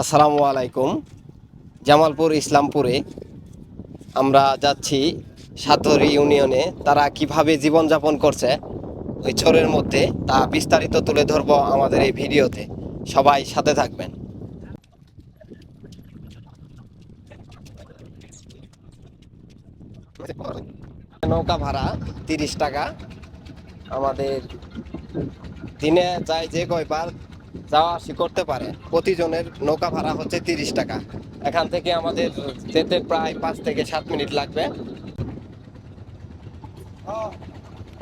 আসসালামু আলাইকুম। জামালপুর, ইসলামপুরে আমরা যাচ্ছি সাতরি ইউনিয়নে। তারা কীভাবে জীবনযাপন করছে, ওই চরের মধ্যে তা বিস্তারিত তুলে ধরবো আমাদের এই ভিডিওতে। সবাই সাথে থাকবেন। নৌকা ভাড়া তিরিশ টাকা। আমাদের দিনে যায় যে কয়বার যাওয়া আসি করতে পারে। প্রতিজনের নৌকা ভাড়া হচ্ছে তিরিশ টাকা। এখান থেকে আমাদের যেতে প্রায় পাঁচ থেকে সাত মিনিট লাগবে।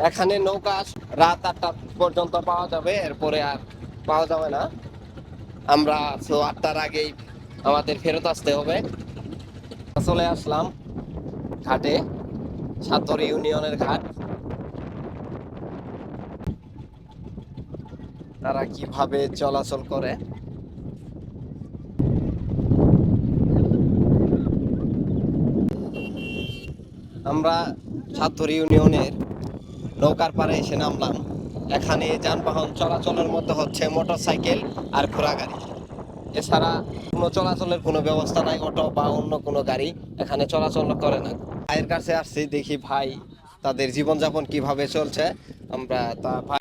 এখানে নৌকা রাত আটটা পর্যন্ত পাওয়া যাবে, এরপরে আর পাওয়া যাবে না। আমরা তো আটটার আগেই আমাদের ফেরত আসতে হবে। চলে আসলাম ঘাটে, সাতর ইউনিয়নের ঘাট। তারা কীভাবে চলাচল করে। আমরা সাতর ইউনিয়নের নৌকার পাড়ে এসে নামলাম। এখানে যানবাহন চলাচলের মধ্যে হচ্ছে মোটর সাইকেল আর ঘোড়া গাড়ি। এছাড়া কোনো চলাচলের কোনো ব্যবস্থা নাই, অটো বা অন্য কোনো গাড়ি এখানে চলাচল করে না। ভাইয়ের কাছে আসছি, দেখি ভাই তাদের জীবনযাপন কীভাবে চলছে। আমরা তা ভাই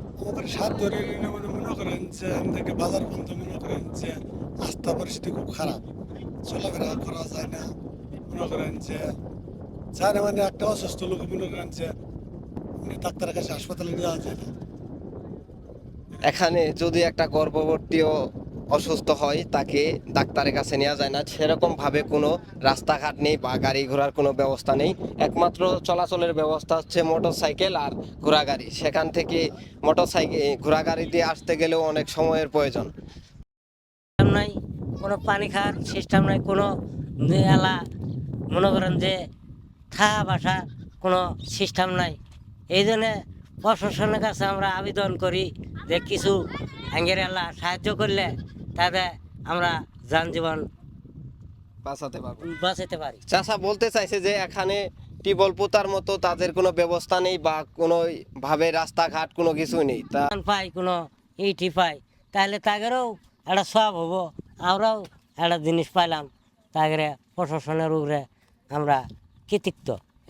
মনে করেন যে আমাদেরকে বাজার পর্যন্ত মনে করেন যে, রাস্তা পরিস্থিতি খুব খারাপ। চলাফেরা করা যায় না। মনে করেন যে যায় মানে একটা অসুস্থ লোক মনে করেন যে ডাক্তারের কাছে হাসপাতালে নেওয়া যায় না। এখানে যদি একটা গর্ভবতীও অসুস্থ হয়, তাকে ডাক্তারের কাছে নেওয়া যায় না। সেরকমভাবে কোনো রাস্তাঘাট নেই বা গাড়ি ঘোড়ার কোনো ব্যবস্থা নেই। একমাত্র চলাচলের ব্যবস্থা হচ্ছে মোটর সাইকেল আর ঘোড়া গাড়ি সেখান থেকে মোটর সাইকেল ঘোড়া গাড়ি দিয়ে আসতে গেলেও অনেক সময়ের প্রয়োজন। নাই, কোনো পানি খাওয়ার সিস্টেম নাই, কোনো এলা মনে করেন যে থাকা বাসা কোনো সিস্টেম নাই। এই জন্যে প্রশাসনের কাছে আমরা আবেদন করি যে কিছু আঙ্গের এলা সাহায্য করলে তাতে আমরা যানজীবন বাঁচাতে পারব। বাঁচাতে পারি। চাষা বলতে চাইছে যে এখানে টিবল পোতার মতো তাদের কোনো ব্যবস্থা নেই বা কোনো ভাবে রাস্তাঘাট কোনো কিছু নেই। তা পাই কোনো ইটি পাই তাহলে তাগেরও একটা সব হব। আমরাও একটা জিনিস পাইলাম তাগেরে প্রশাসনের উপরে আমরা কৃতিত্ব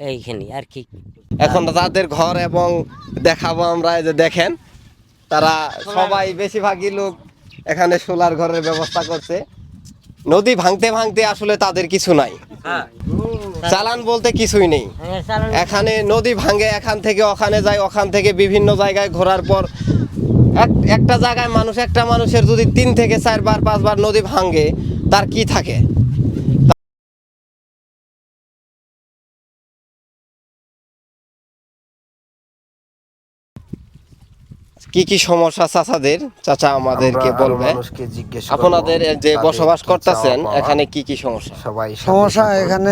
এইখানে আর কি। এখন তাদের ঘর এবং দেখাবো আমরা যে দেখেন তারা সবাই বেশিরভাগই লোক এখানে সোলার ঘরের ব্যবস্থা করছে। নদী ভাঙতে ভাঙতে আসলে তাদের কিছু নাই। চালান বলতে কিছুই নেই। হ্যাঁ, এখানে নদী ভাঙে এখান থেকে ওখানে যায় ওখান থেকে বিভিন্ন জায়গায় ঘোরার পর এক- একটা জায়গায় মানুষ একটা মানুষের যদি তিন থেকে চারবার পাঁচবার নদী ভাঙে তার কি থাকে? কি কি সমস্যা চাচাদের? চাচা আমাদেরকে বলবে। আপনাদের যে বসবাস করতেছেন এখানে কি কি সমস্যা? সবাই সমস্যা এখানে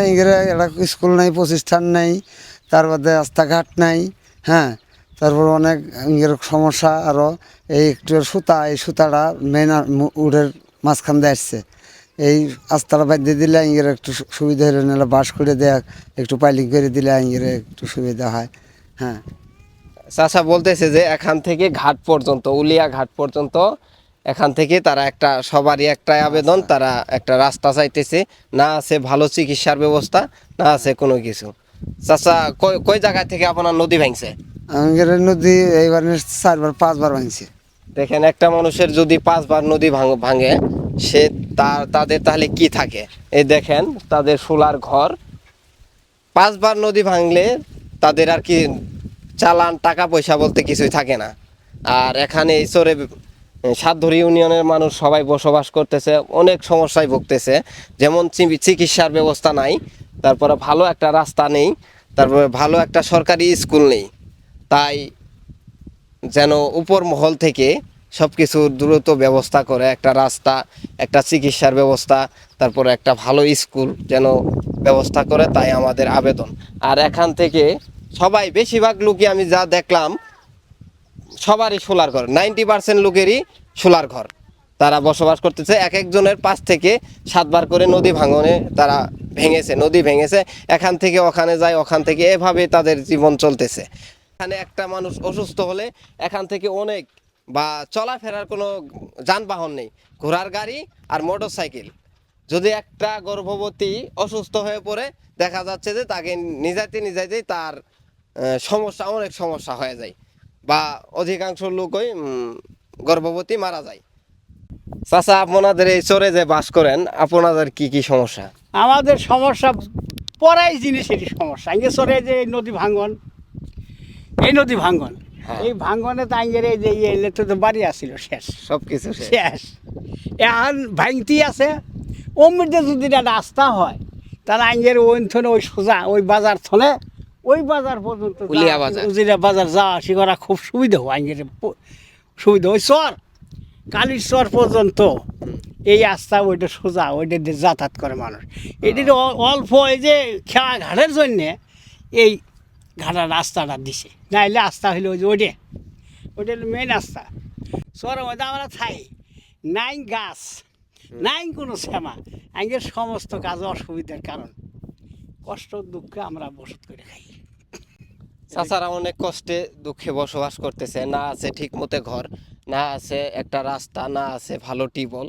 স্কুল নাই প্রতিষ্ঠান নাই তার মধ্যে রাস্তাঘাট নাই হ্যাঁ? তারপর অনেক সমস্যা আরও এই একটু সুতা এই সুতাটা মেন উডের মাঝখান দিয়ে আসছে। এই রাস্তাটা বাদ দিয়ে দিলে ইংরের একটু সু- সুবিধা হলে নাহলে বাস করে দেয় একটু পাইলিং করে দিলে ইংরে একটু সুবিধা হয় হ্যাঁ? চাচা বলতেছে যে এখান থেকে ঘাট পর্যন্ত উলিয়া ঘাট পর্যন্ত এখান থেকে তারা একটা সবারই একটা আবেদন তারা একটা রাস্তা চাইতেছে। না আছে ভালো চিকিৎসার ব্যবস্থা না আছে কোনো কিছু। চাচা কই কই জায়গা থেকে আপনার নদী ভাঙছে? নদী এইবার চারবার পাঁচবার ভাঙছে। দেখেন একটা মানুষের যদি পাঁচবার নদী ভাঙ- ভাঙে সে তার তাদের তাহলে কি থাকে? এই দেখেন তাদের সোলার ঘর। পাঁচবার নদী ভাঙলে তাদের আর কি চালান, টাকা পয়সা বলতে কিছুই থাকে না। আর এখানে চরে সাতধরি ইউনিয়নের মানুষ সবাই বসবাস করতেছে, অনেক সমস্যায় ভুগতেছে। যেমন চিকিৎসার ব্যবস্থা নাই, তারপরে ভালো একটা রাস্তা নেই, তারপরে ভালো একটা সরকারি স্কুল নেই। তাই যেন উপর মহল থেকে সব কিছু দ্রুত ব্যবস্থা করে, একটা রাস্তা, একটা চিকিৎসার ব্যবস্থা, তারপরে একটা ভালো স্কুল যেন ব্যবস্থা করে, তাই আমাদের আবেদন। আর এখান থেকে সবাই বেশিরভাগ লোকই আমি যা দেখলাম, সবারই সোলার ঘর নাইনটি পার্সেন্ট লোকেরই সোলার ঘর। তারা বসবাস করতেছে এক একজনের পাঁচ থেকে সাতবার করে নদী ভাঙনে তারা ভেঙেছে, নদী ভেঙেছে, এখান থেকে ওখানে যায়, ওখান থেকে এভাবে তাদের জীবন চলতেছে। এখানে একটা মানুষ অসুস্থ হলে এখান থেকে অনেক বা চলাফেরার কোনো যানবাহন নেই, ঘোড়ার গাড়ি আর মোটর সাইকেল যদি একটা গর্ভবতী অসুস্থ হয়ে পড়ে, দেখা যাচ্ছে যে তাকে নিজাইতে নিজাইতেই তার সমস্যা অনেক সমস্যা হয়ে যায়। বা অধিকাংশ লোকই গর্ভবতী মারা যায়। চাচা আপনাদের এই চরে যে বাস করেন আপনাদের কি কি সমস্যা? আমাদের সমস্যা পড়াই জিনিসেরই সমস্যা। আগে চলে যে এই নদী ভাঙ্গন এই নদী ভাঙ্গন হ্যাঁ। এই ভাঙ্গনে তো আঙ্গের এই যে ইয়ে এলে তো বাড়ি আসছিল শেষ। সবকিছু শেষ। শেষ। এখন ভাঙতি আছে অমৃতে যদি রাস্তা হয় তাহলে আঙ্গের ওই থনে ওই সোজা ওই বাজার থনে ওই বাজার পর্যন্ত উলিয়া বাজার। উজিরা বাজার যাওয়া আসি করা খুব সুবিধা হয় প- সুবিধা ওই চর কালির চর পর্যন্ত এই রাস্তা ওইটা সোজা ওইটা দিয়ে যাতায়াত করে মানুষ। এটি অল্প এই যে খেয়া ঘাটের জন্যে এই ঘাটার রাস্তাটা দিছে। নাইলে রাস্তা হইল ওই যে ওইটা। ওইটা হলো মেন রাস্তা চরের মধ্যে আমরা থাই নাই গাছ নাই কোনো শ্যামা। আঙ্গের সমস্ত কাজ অসুবিধার কারণ। কষ্ট দুঃখে আমরা বসত করে খাই। চাচারা অনেক কষ্টে দুঃখে বসবাস করতেছে, না আছে ঠিক মতো ঘর, না আছে একটা রাস্তা, না আছে ভালো টিবল